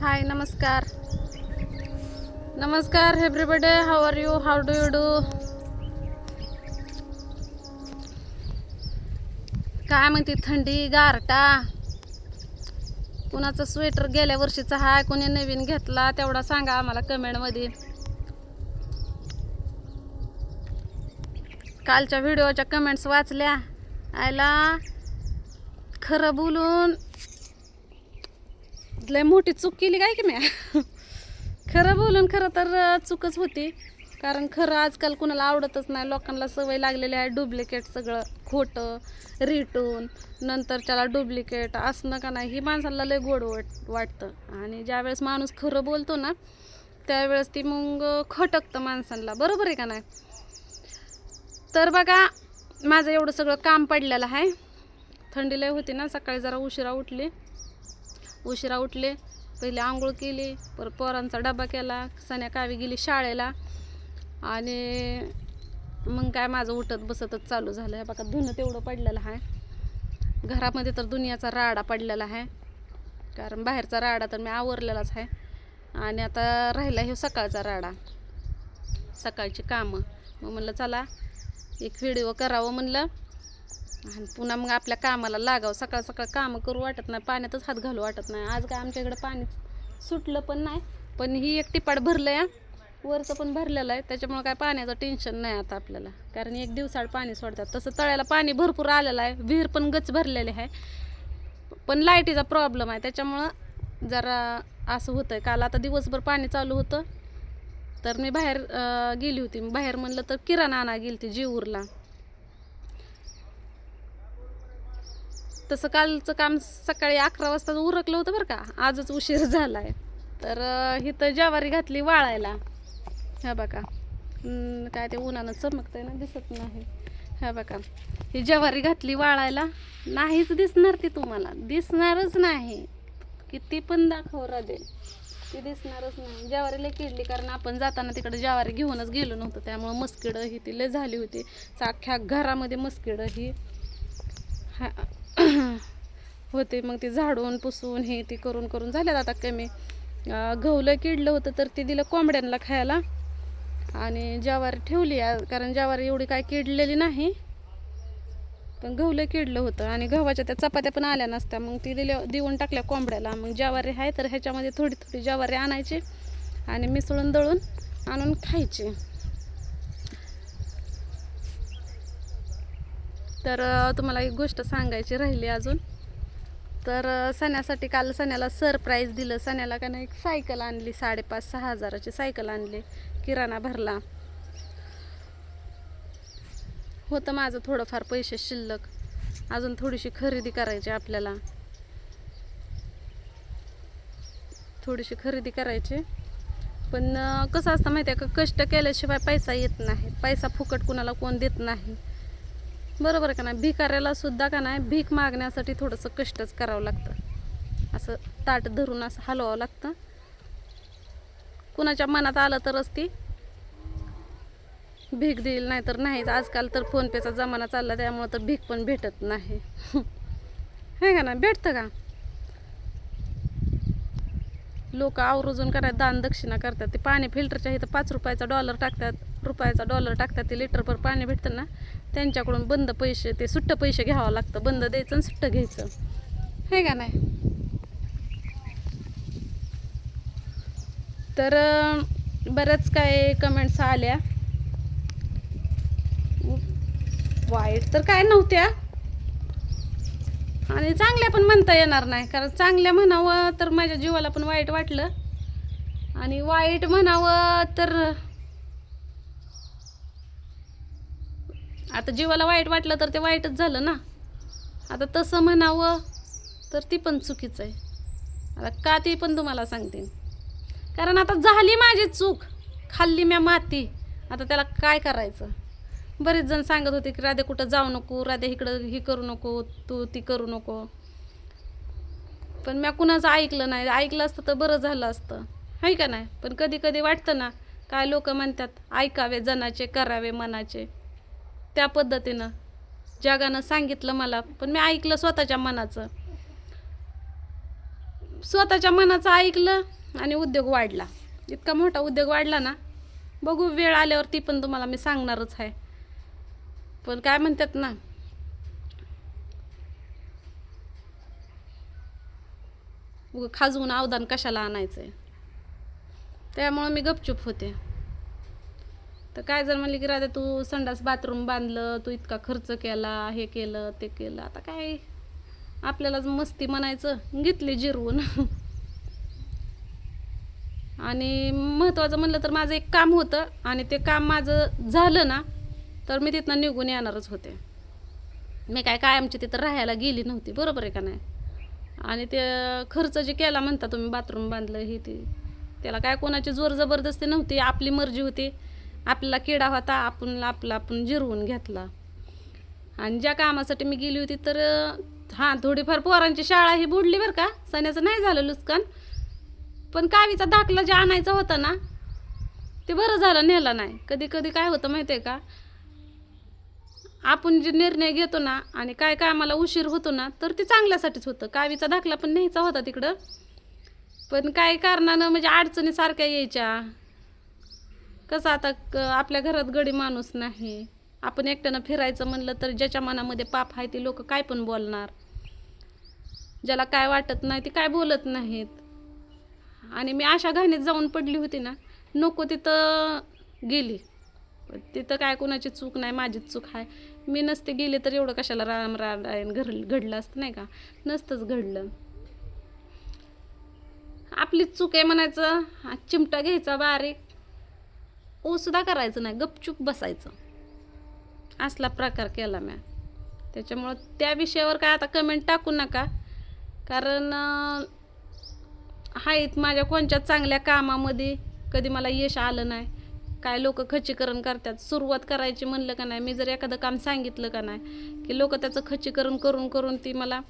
हाय नमस्कार. नमस्कार everybody how are you how do you do काय म्हणते थंडी गारटा? कुणाचं स्वेटर गेल्या वर्षीचा हाय कोणी नवीन घेतला तेवढा सांगा आम्हाला कमेंटमध्ये कालच्या व्हिडिओच्या कमेंट्स वाचल्या. आयला खरं बोलून लय मोठी चूक केली काय की मी खरं बोलून खरं तर चूकच होती. कारण खरं आजकाल कुणाला आवडतच नाही. लोकांना सवय लागलेली आहे डुप्लिकेट सगळं. खोटं रिटून नंतर त्याला डुप्लिकेट असणं का नाही ही माणसाला लय गोड वाट वाटतं. आणि ज्यावेळेस माणूस खरं बोलतो ना त्यावेळेस ती मग खटकतं माणसांना. बरोबर आहे का नाही? तर बघा माझं एवढं सगळं काम पडलेलं आहे. थंडी लय होती ना सकाळी जरा उशिरा उठली. उशिरा उठले पहिले आंघोळ केली परत पोरांचा डबा केला संध्याकाळी कावी गेली शाळेला. आणि मग काय माझं उठत बसतच चालू झालं. आहे बघा धुणं तेवढं पडलेलं आहे. घरामध्ये तर दुनियाचा राडा पडलेला आहे. कारण बाहेरचा राडा तर मी आवरलेलाच आहे. आणि आता राहिला हे सकाळचा राडा. सकाळची कामं. मग म्हणलं चला एक व्हिडिओ करावं म्हणलं. आणि पुन्हा मग आपल्या कामाला लागावं. सकाळ सकाळ कामं करू वाटत नाही पाण्यातच हात घालू वाटत नाही. आज काय आमच्याकडे पाणी सुटलं पण नाही पण ही एक टिपाट भरलं आहे वरचं पण भरलेलं आहे. त्याच्यामुळे काय पाण्याचं टेन्शन नाही आता आपल्याला. कारण एक दिवसाड पाणी सोडतात. तसं तळ्याला पाणी भरपूर आलेलं आहे. विहीर पण गच भरलेले आहे. पण लाईटीचा प्रॉब्लेम आहे. त्याच्यामुळं जरा असं होतं आहे काल आता दिवसभर पाणी चालू होतं. तर मी बाहेर गेली होती. बाहेर म्हणलं तर किराणा आणा गेली ती जीवूरला. तसं कालचं काम सकाळी अकरा वाजता उरकलं होतं बरं का. आजच उशीर झाला आहे तर अं, इथं ज्वारी घातली वाळायला. ह्या बघा. काय ते उन्हानं चमकतंय ना दिसत नाही. ह्या बघा. ही ज्वारी घातली वाळायला. नाहीच दिसणार ती तुम्हाला. दिसणारच नाही. किती पण दाखव राधे ती दिसणारच नाही. ज्वारीला किडली कारण आपण जाताना तिकडे ज्वारी घेऊनच गेलो नव्हतं. त्यामुळं मस्किडं ही ती लय झाली होती. अख्ख्या घरामध्ये मस्किडं ही. हा होते. मग ते झाडून पुसून हे ते करून करून झाल्यात आता कमी. अं, गहूला किडलं होतं तर ते दिलं कोंबड्यांना खायला. आणि ज्वारी ठेवली कारण ज्वारी एवढी काय किडलेली नाही. पण गहूलं किडलं होतं आणि गव्हाच्या त्या चपात्या पण आल्या नसत्या. मग ती दिल्या देऊन टाकल्या कोंबड्याला. मग ज्वारी आहे तर ह्याच्यामध्ये थोडी थोडी ज्वारी आणायची आणि मिसळून दळून आणून खायची. तर तुम्हाला एक गोष्ट सांगायची राहिली अजून. तर सण्यासाठी काल सण्याला सरप्राईज दिलं. सण्याला का नाही एक सायकल आणली साडेपाच सहा हजाराची सायकल आणली. किराणा भरला. होतं माझं थोडंफार पैसे शिल्लक. अजून थोडीशी खरेदी करायची आपल्याला. थोडीशी खरेदी करायची. पण कसं असतं माहिती आहे का? कष्ट केल्याशिवाय पैसा येत नाही. पैसा फुकट कुणाला कोण देत नाही. बरोबर का नाही? भिकाऱ्याला सुद्धा का नाही भीक मागण्यासाठी थोडंसं कष्टच करावं लागतं. असं ताट धरून असं हलवावं लागतं. कुणाच्या मनात आलं तरच ती भीक देईल नाही. तर नाहीच आजकाल तर फोनपेचा जमाना चालला त्यामुळं तर भीक पण भेटत नाही. हे का ना भेटतं का? लोक आवर्जून करायला दान दक्षिणा करतात. ते पाणी फिल्टरच्या इथं पाच रुपयाचा डॉलर टाकतात. रुपयाचा डॉलर टाकतात ते लिटरभर पाणी भेटतं ना त्यांच्याकडून बंद पैसे ते सुट्ट पैसे घ्यावं लागतं. बंद द्यायचं आणि सुट्ट घ्यायचं. हे का नाही? तर बऱ्याच काय कमेंट्स आल्या. वाईट तर काय नव्हत्या. आणि चांगल्या पण म्हणता येणार नाही कारण चांगल्या म्हणावं तर माझ्या जीवाला पण वाईट वाटलं. आणि वाईट म्हणावं तर आता जीवाला वाईट वाटलं तर ते वाईटच झालं ना. आता तसं म्हणावं तर ती पण चुकीचं आहे. आता का ती पण तुम्हाला सांगते. कारण आता झाली माझी चूक. खाल्ली म्या माती. आता त्याला काय करायचं? बरेच जण सांगत होते की राधे कुठं जाऊ नको राधे इकडं ही करू नको तू ती करू नको. पण म्या कुणाचं ऐकलं नाही. ऐकलं असतं तर बरं झालं असतं. आहे का नाही? पण कधी कधी वाटतं ना काय लोक म्हणतात ऐकावे जनाचे करावे मनाचे. त्या पद्धतीनं जगानं सांगितलं मला पण मी ऐकलं स्वतःच्या मनाचं. स्वतःच्या मनाचं ऐकलं आणि उद्योग वाढला. इतका मोठा उद्योग वाढला ना बघू वेळ आल्यावर ती पण तुम्हाला मी सांगणारच आहे. पण काय म्हणतात ना खाजवून अवदान कशाला आणायचं आहे त्यामुळं मी गपचूप होते. तर काय जर म्हणले की राधा तू संडास बाथरूम बांधलं तू इतका खर्च केला हे केलं ते केलं. आता काय आपल्यालाच मस्ती म्हणायचं. घेतली जिरवून. आणि महत्त्वाचं म्हणलं तर माझं एक काम होतं आणि ते काम माझं झालं ना तर मी तिथनं निघून येणारच होते. मी काय कायमची तिथं राहायला गेली नव्हती. बरोबर आहे का नाही? आणि ते खर्च जे केला म्हणता तुम्ही बाथरूम बांधलं हे ते. त्याला काय कोणाची जोर जबरदस्ती नव्हती. आपली मर्जी होती. आपला किडा होता आपण आपला आपण जिरवून घेतला. आणि ज्या कामासाठी मी गेली होती तर हां थोडीफार पोरांची शाळा ही बुडली बरं का. सण्याचं नाही झालं लुचकान पण कावीचा दाखला जे आणायचा होता ना ते बरं झालं नेला नाही. कधी कधी काय होतं माहिती आहे का? आपण जे निर्णय घेतो ना आणि काय कामाला उशीर होतो ना तर ते चांगल्यासाठीच होतं. कावीचा दाखला पण न्यायचा होता तिकडं. पण काही कारणानं म्हणजे अडचणी सारख्या यायच्या. कसं आता क आपल्या घरात गडी माणूस नाही. आपण एकट्यानं फिरायचं म्हणलं तर ज्याच्या मनामध्ये पाप आहे ते लोक काय पण बोलणार. ज्याला काय वाटत नाही ते काय बोलत नाहीत. आणि मी अशा घाणीत जाऊन पडली होती ना नको तिथं गेली. तिथं काय कोणाची चूक नाही माझीच चूक आहे. मी नसते गेले तर एवढं कशाला राम राम घर घडलं असतं नाही का? नसतंच घडलं. आपलीच चूक आहे म्हणायचं हा चिमटा घ्यायचा बारीक. ओसुद्धा सुद्धा करायचं नाही गपचूप बसायचं. असला प्रकार केला म्या. त्याच्यामुळं त्या विषयावर काय आता कमेंट टाकू नका. कारण आहेत माझ्या कोणत्या चांगल्या कामामध्ये. कधी मला यश आलं नाही. काय लोक खचीकरण करतात. सुरुवात करायची म्हणलं का नाही? मी जर एखादं काम सांगितलं का नाही? की लोक त्याचं खचीकरण करून करून ती मला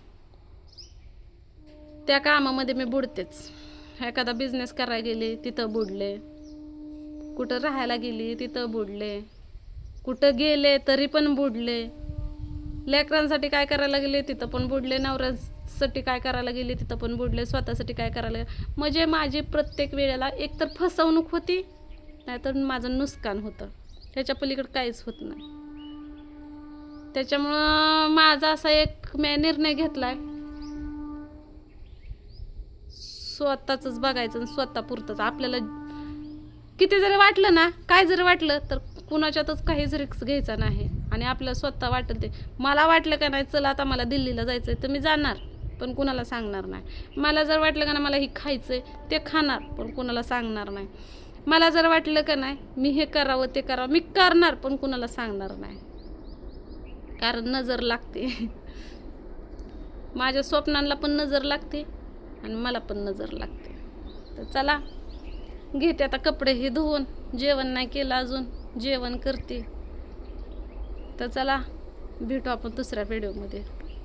त्या कामामध्ये मी बुडतेच. एखादा बिझनेस करायला गेले तिथं बुडले. कुठं राहायला गेली तिथं बुडले. कुठं गेले तरी पण बुडले. लेकरांसाठी काय करायला गेले तिथं पण बुडले. नवऱ्यासाठी काय करायला गेले तिथं पण बुडले. स्वतःसाठी काय करायला म्हणजे माझी प्रत्येक वेळेला एकतर फसवणूक होती नाहीतर माझं नुकसान होतं. त्याच्या पलीकडे काहीच होत नाही. त्याच्यामुळं माझा असा एक मी निर्णय घेतलाय. स्वतःच बघायचं आणि स्वतः आपल्याला किती जरी वाटलं ना काय जरी वाटलं तर कुणाच्यातच काहीच रिक्स घ्यायचा नाही. आणि आपल्याला स्वतः वाटेल ते. मला वाटलं का नाही चला आता मला दिल्लीला जायचं आहे तर मी जाणार पण कुणाला सांगणार नाही. मला जर वाटलं का ना मला हे खायचं आहे ते खाणार पण कुणाला सांगणार नाही. मला जर वाटलं का नाही मी हे करावं ते करावं मी करणार पण कुणाला सांगणार नाही. कारण नजर लागते. माझ्या स्वप्नांना पण नजर लागते आणि मला पण नजर लागते. तर चला घेते आता कपडेही धुवून. जेवण नाही केलं अजून. जेवण करते. तर चला भेटू आपण दुसऱ्या व्हिडिओमध्ये